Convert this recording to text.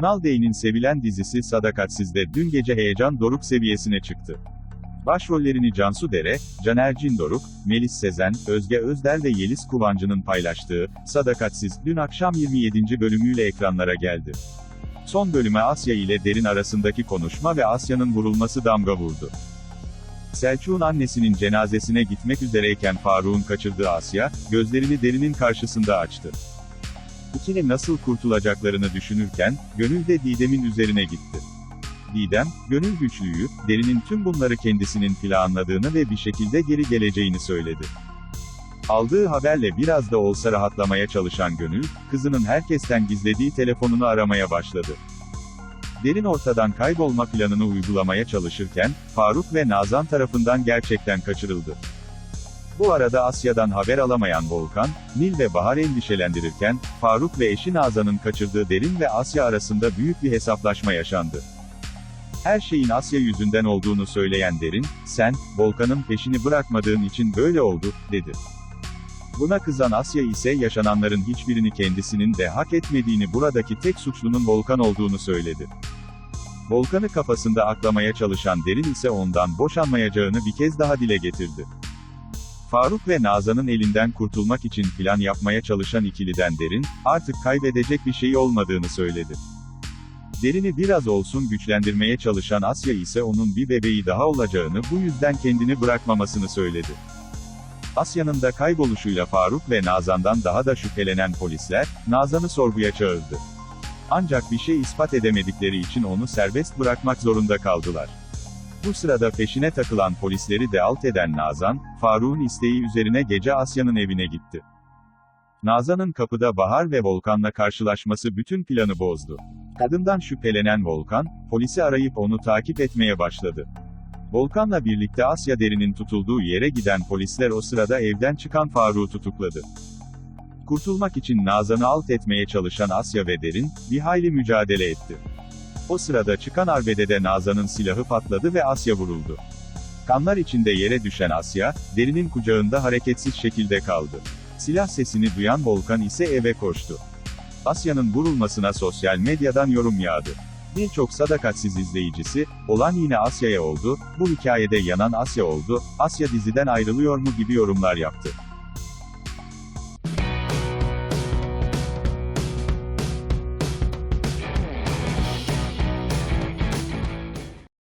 Kanal D'nin sevilen dizisi Sadakatsiz'de dün gece heyecan doruk seviyesine çıktı. Başrollerini Cansu Dere, Caner Cindoruk, Melis Sezen, Özge Özder ve Yeliz Kuvancı'nın paylaştığı Sadakatsiz dün akşam 27. bölümüyle ekranlara geldi. Son bölüme Asya ile Derin arasındaki konuşma ve Asya'nın vurulması damga vurdu. Selçuk'un annesinin cenazesine gitmek üzereyken Faruk'un kaçırdığı Asya, gözlerini Derin'in karşısında açtı. İkili nasıl kurtulacaklarını düşünürken, gönül de Didem'in üzerine gitti. Didem, gönül güçlüyü, Derin'in tüm bunları kendisinin planladığını ve bir şekilde geri geleceğini söyledi. Aldığı haberle biraz da olsa rahatlamaya çalışan Gönül, kızının herkesten gizlediği telefonunu aramaya başladı. Derin ortadan kaybolma planını uygulamaya çalışırken, Faruk ve Nazan tarafından gerçekten kaçırıldı. Bu arada Asya'dan haber alamayan Volkan, Nil ve Bahar endişelendirirken, Faruk ve eşi Nazan'ın kaçırdığı Derin ve Asya arasında büyük bir hesaplaşma yaşandı. Her şeyin Asya yüzünden olduğunu söyleyen Derin, sen, Volkan'ın peşini bırakmadığın için böyle oldu, dedi. Buna kızan Asya ise yaşananların hiçbirini kendisinin de hak etmediğini buradaki tek suçlunun Volkan olduğunu söyledi. Volkan'ı kafasında aklamaya çalışan Derin ise ondan boşanmayacağını bir kez daha dile getirdi. Faruk ve Nazan'ın elinden kurtulmak için plan yapmaya çalışan ikiliden Derin, artık kaybedecek bir şey olmadığını söyledi. Derin'i biraz olsun güçlendirmeye çalışan Asya ise onun bir bebeği daha olacağını bu yüzden kendini bırakmamasını söyledi. Asya'nın da kayboluşuyla Faruk ve Nazan'dan daha da şüphelenen polisler, Nazan'ı sorguya çağırdı. Ancak bir şey ispat edemedikleri için onu serbest bırakmak zorunda kaldılar. Bu sırada peşine takılan polisleri de alt eden Nazan, Faruk'un isteği üzerine gece Asya'nın evine gitti. Nazan'ın kapıda Bahar ve Volkan'la karşılaşması bütün planı bozdu. Kadından şüphelenen Volkan, polisi arayıp onu takip etmeye başladı. Volkan'la birlikte Asya Derin'in tutulduğu yere giden polisler o sırada evden çıkan Faruk'u tutukladı. Kurtulmak için Nazan'ı alt etmeye çalışan Asya ve Derin, bir hayli mücadele etti. O sırada çıkan arbedede Nazan'ın silahı patladı ve Asya vuruldu. Kanlar içinde yere düşen Asya, Derin'in kucağında hareketsiz şekilde kaldı. Silah sesini duyan Volkan ise eve koştu. Asya'nın vurulmasına sosyal medyadan yorum yağdı. Birçok sadakatsiz izleyicisi, olan yine Asya'ya oldu, bu hikayede yanan Asya oldu, Asya diziden ayrılıyor mu gibi yorumlar yaptı.